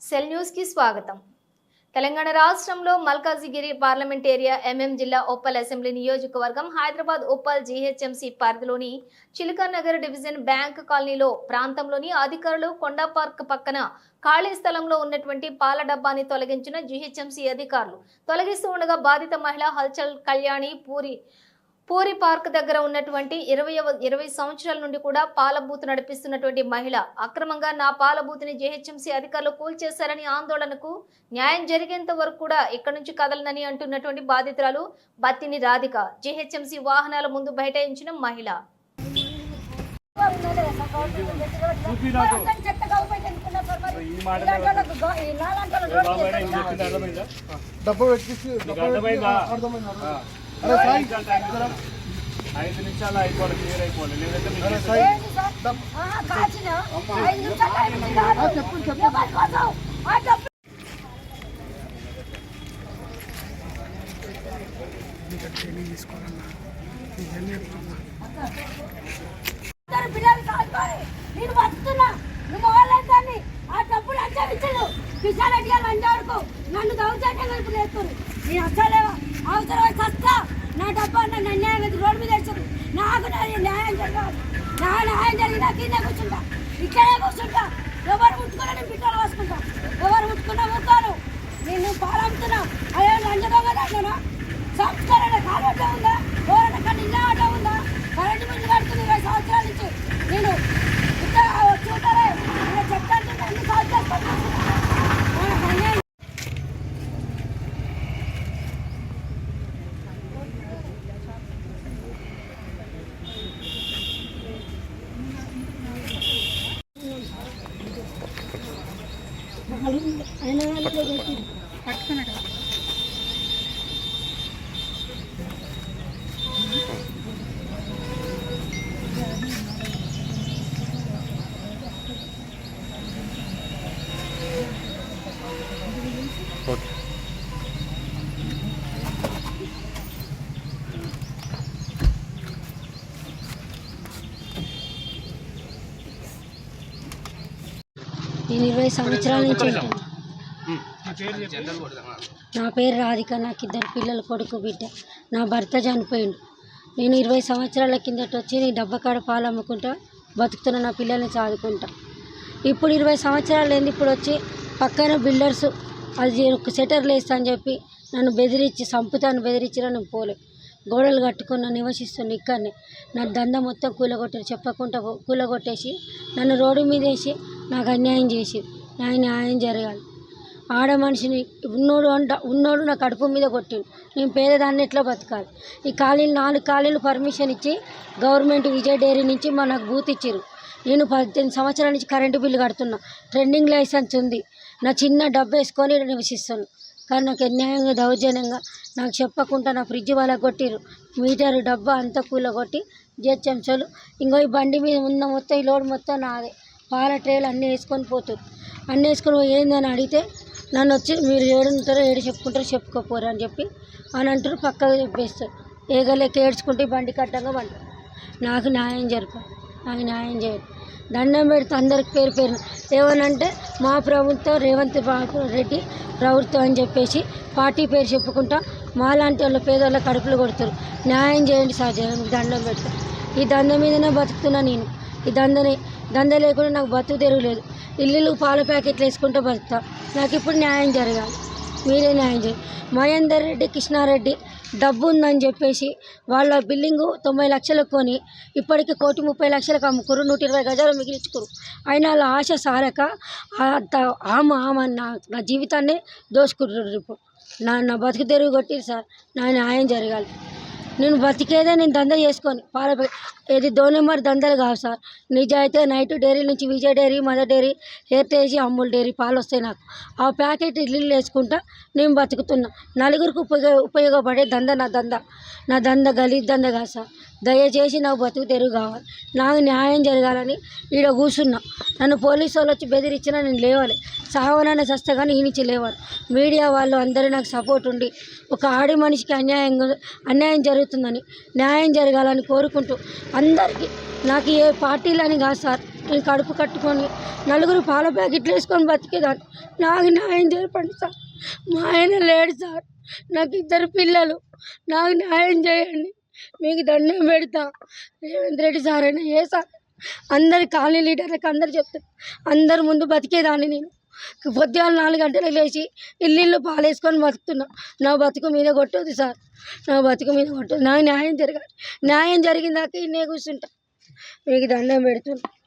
Cell న్యూస్కి స్వాగతం. తెలంగాణ రాష్ట్రంలో మల్కాజిగిరి పార్లమెంట్ ఏరియా ఎంఎం జిల్లా ఉప్పల్ అసెంబ్లీ నియోజకవర్గం హైదరాబాద్ ఉప్పల్ జీహెచ్ఎంసీ పరిధిలోని చిలకనగర్ నగర్ డివిజన్ బ్యాంక్ కాలనీలో ప్రాంతంలోని అధికారులు కొండా పార్క్ పక్కన ఖాళీ స్థలంలో ఉన్నటువంటి పాల డబ్బాని తొలగించిన జీహెచ్ఎంసీ అధికారులు. తొలగిస్తూ ఉండగా బాధిత మహిళ హల్చల్ కళ్యాణి పూరి పూరి పార్క్ దగ్గర ఉన్నటువంటి ఇరవై ఇరవై సంవత్సరాల నుండి కూడా పాల బూత్ నడిపిస్తున్నటువంటి మహిళ అక్రమంగా నా పాల బూత్ని జేహెచ్ఎంసీ అధికారులు కూల్చేశారని ఆందోళనకు న్యాయం జరిగేంత వరకు కూడా ఇక్కడి నుంచి కదలనని అంటున్నటువంటి బాధితురాలు బత్తిని రాధిక జేహెచ్ఎంసీ వాహనాల ముందు బైఠాయించిన మహిళ. డబ్బా ఐదు నిమిషాలు అయిపోవాలి క్లియర్ అయిపోవాలి లేదంటే పిల్లలు నేను నువ్వు ఆ డబ్బులు అంచవించడు పిశాలడిగా లంజాడుకు నన్ను దౌర్జన్యంగా ఇప్పుడు వేస్తారు నేను అసలేవా అవసరమై సస్తా నా డబ్బా నన్ను అన్యాయం రోడ్డు మీద వేసారు నాకు నా న్యాయం జరగాలి. నా న్యాయం జరిగినా కింద కూర్చుంటా. ఇక్కడే కూర్చుంటా. ఎవరు ముట్టుకోలేని నేను పిట్టలు వేసుకుంటా ఎవరు ముట్టుకున్నా ముక్కాను నేను పాలమ్ముతున్నా అదే లంజ దొంగదా సంస్కరణ కాలువట ఉందా ఎవరైనా కానీ ఇల్లు ఆట ఉందా కరెంటు బిల్లు కడుతుంది ఇరవై సంవత్సరాల నుంచి నేను ఇంత చూడలే నేను చెప్తాను అన్ని సంవత్సరాలు పనిచేస్తున్నా. నాకు అన్యాయం నేను ఇరవై సంవత్సరాల నుంచి ఉంటాను నా పేరు రాధిక నాకు ఇద్దరు పిల్లలు కొడుకు బిడ్డ. నా భర్త చనిపోయిండు. నేను ఇరవై సంవత్సరాల కిందట వచ్చి నేను డబ్బకాడ పాలు అమ్ముకుంటా బతుకుతున్న నా పిల్లల్ని చదువుకుంటా ఇప్పుడు ఇరవై సంవత్సరాలు ఏంది ఇప్పుడు వచ్చి పక్కన బిల్డర్స్ అది ఒక సెటర్లు వేస్తా అని చెప్పి నన్ను బెదిరించి చంపుతాను బెదిరించిన నేను పోలే. గోడలు కట్టుకుని నన్ను నివసిస్తున్నా ఇక్కడనే నా దంద మొత్తం కూలగొట్టారు చెప్పకుండా పో- కూలగొట్టేసి నన్ను రోడ్డు మీద వేసి నాకు అన్యాయం చేసి నాకు న్యాయం జరగాలి. ఆడ మనిషిని ఉన్నోడు అంట ఉన్నోడు నా కడుపు మీద కొట్టిండు. నేను పేదదాన్ని ఎట్లా బతకాలి? ఈ ఖాళీలు నాలుగు ఖాళీలు పర్మిషన్ ఇచ్చి గవర్నమెంట్ విజయ్ డైరీ నుంచి మనకు నాకు బూత్ ఇచ్చారు నేను పద్దెనిమిది సంవత్సరాల నుంచి కరెంటు బిల్లు కడుతున్నా. ట్రెండింగ్ లైసెన్స్ ఉంది. నా చిన్న డబ్బు వేసుకొని నివసిస్తాను కానీ నాకు అన్యాయంగా దౌర్జన్యంగా నాకు చెప్పకుండా నా ఫ్రిడ్జ్ వాళ్ళ కొట్టిరు మీటర్ డబ్బా అంతా కూల కొట్టి జెట్ ఇంకో ఈ బండి మీద ఉన్న మొత్తం ఈ లోడ్ మొత్తం నాదే. పాల ట్రేలు అన్నీ వేసుకొని పోతుంది అన్నీ వేసుకొని ఏందని అడిగితే నన్ను వచ్చి మీరు ఏడుంటారో ఏడు చెప్పుకుంటారో చెప్పుకోపోరు అని చెప్పి అని అంటారు పక్కగా చెప్పేస్తారు. ఏగలేక ఏడ్చుకుంటే బండి కట్టంగా బండి. నాకు న్యాయం జరుపు నాకు న్యాయం చేయదు దండం పెడితే అందరికి పేరు పేరు. ఏమనంటే మా ప్రభుత్వం రేవంత్ బాబు రెడ్డి ప్రభుత్వం అని చెప్పేసి పార్టీ పేరు చెప్పుకుంటా మాలాంటి వాళ్ళ పేదవాళ్ళ కడుపులు కొడతారు. న్యాయం చేయండి సార్ జగన్ దండం పెడతారు ఈ దంద మీదనే బతుకుతున్నా నేను. ఈ దందని దంద లేకుండా నాకు బతుకు తెరగలేదు ఇల్లు పాల ప్యాకెట్లు వేసుకుంటూ బతుకుతా. నాకు ఇప్పుడు న్యాయం జరగాలి. మీరే న్యాయం చేయండి. మహేందర్ రెడ్డి కృష్ణారెడ్డి డబ్బు ఉందని చెప్పేసి వాళ్ళ బిల్డింగు తొంభై లక్షలకు కొని ఇప్పటికి కోటి ముప్పై లక్షలకు అమ్ముకురు నూట ఇరవై గజాలు మిగిలించుకురు. అయినా వాళ్ళ ఆశ సారక ఆమె ఆమె నా నా జీవితాన్ని దోసుకుంటున్నారు ఇప్పుడు. నా నా బతుకు తెరుగు కొట్టి సార్. నా న్యాయం జరగాలి. నేను బతికేదే నేను దంద చేసుకొని పాల ఇది ఏది దోనెమ్మరి దందలు కావు సార్. నిజాయితీ నైట్ డైరీ నుంచి Vijaya dairy Mother Dairy Heritage Amul dairy పాలు వస్తాయి నాకు. ఆ ప్యాకెట్ ఇల్లు వేసుకుంటా నేను బతుకుతున్నా. నలుగురికి ఉపయోగ ఉపయోగపడే దంద నా దంద. నా దంద గలీజ్ దంద కాదు సార్. దయచేసి నాకు బతుకు తెరుగు కావాలి. నాకు న్యాయం జరగాలని ఈడ కూర్చున్నా. నన్ను పోలీసు వాళ్ళు వచ్చి బెదిరించినా నేను లేవాలి. సావనని చస్తే కానీ ఈ నుంచి లేవాలి. మీడియా వాళ్ళు అందరూ నాకు సపోర్ట్ ఉండి ఒక ఆడి మనిషికి అన్యాయం అన్యాయం జరుగుతుందని న్యాయం జరగాలని కోరుకుంటూ అందరికీ నాకు ఏ పార్టీలని కాదు సార్. నేను కడుపు కట్టుకొని నలుగురు పాల ప్యాకెట్లు వేసుకొని బతికేదాన్ని. నాకు న్యాయం జరపండి సార్. మా ఆయన లేడు సార్. నాకు ఇద్దరు పిల్లలు. నాకు న్యాయం చేయండి. మీకు దండం పెడతా. రేవంత్ రెడ్డి సార్ అయినా ఏ సార్. అందరి కాలనీ లీడర్లకు అందరు చెప్తారు అందరు ముందు బతికేదాన్ని నేను. పొద్దుగాల నాలుగు గంటలకు లేచి ఇల్లు ఇల్లు పాలేసుకొని బతుకుతున్నా. నా బతుకు మీద కొట్టదు సార్. నా బతుకు మీద కొట్టదు నాకు న్యాయం జరగాలి. న్యాయం జరిగిందాక ఇన్నే కూర్చుంటా. మీకు దండం పెడుతున్నా.